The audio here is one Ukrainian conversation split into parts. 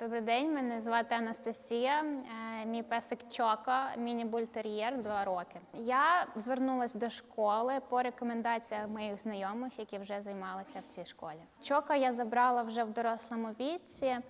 Добрий день, мене звати Анастасія. Е, Мій песик Чоко, міні-бультер'єр, два роки. Я звернулася до школи по рекомендаціях моїх знайомих, які вже займалися в цій школі. Чоко я забрала вже в дорослому віці. Е,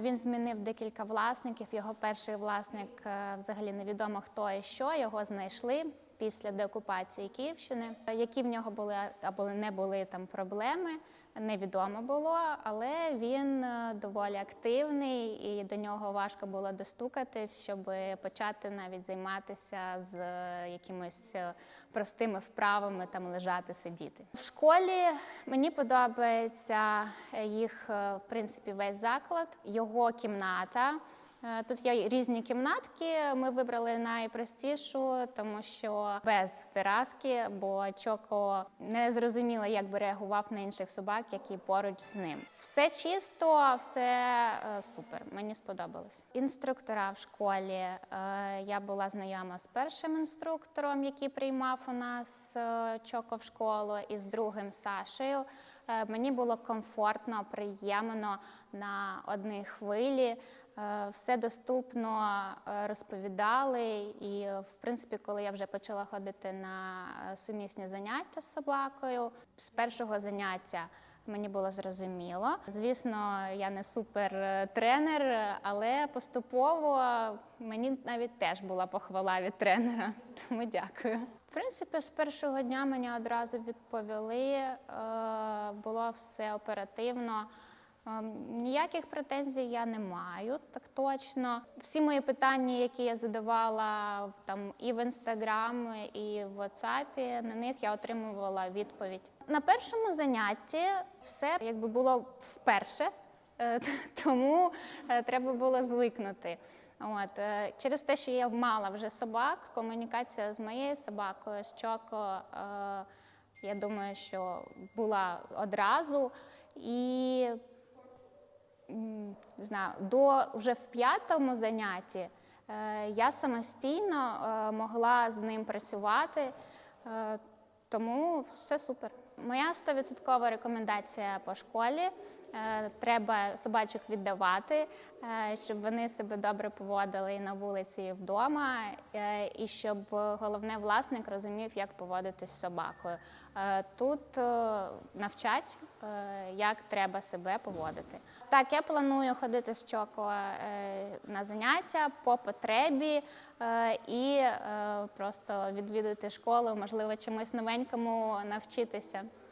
Він змінив декілька власників. Його перший власник е, взагалі невідомо хто і що. Його знайшли після деокупації Київщини. Які в нього були або не були там проблеми, невідомо було, але він е, доволі активний і до нього важко було достукатись, щоб почати навіть займатися з е, якимись е, простими вправами, там лежати, сидіти. В школі мені подобається їх, в принципі, весь заклад, його кімната. Е, Тут є різні кімнатки. Ми вибрали найпростішу, тому що без тераски, бо Чоко не зрозуміло, як би реагував на інших собак, які поруч з ним. Все чисто, все е, супер. Мені сподобалось. Інструктора в школі. е, Я була знайома з першим інструктором, який приймав у нас Чоко в школу, і з другим Сашею. Е, Мені було комфортно, приємно на одній хвилі. Е, Все доступно е, розповідали, і в принципі, коли я вже почала ходити на сумісні заняття з собакою, з першого заняття мені було зрозуміло. Звісно, я не супер тренер, е, але поступово мені навіть теж була похвала від тренера. Тому дякую. В принципі, з першого дня мені одразу відповіли, е, було все оперативно. Ем, Ніяких претензій я не маю, так точно. Всі мої питання, які я задавала там і в інстаграм, і в WhatsApp, на них я отримувала відповідь. На першому занятті все якби було вперше, е, тому е, треба було звикнути. От е, через те, що я мала вже собак, комунікація з моєю собакою, з Чоко, я думаю, що була одразу. І не знаю, до вже в п'ятому занятті е, я самостійно е, могла з ним працювати, е, тому все супер. Моя 100% рекомендація по школі. е, Треба собачок віддавати, е, щоб вони себе добре поводили і на вулиці, і вдома, е, і щоб головне власник розумів, як поводитись з собакою. Тут навчать, як треба себе поводити. Так, я планую ходити з Чоко на заняття по потребі і просто відвідати школу, можливо, чомусь новенькому навчитися.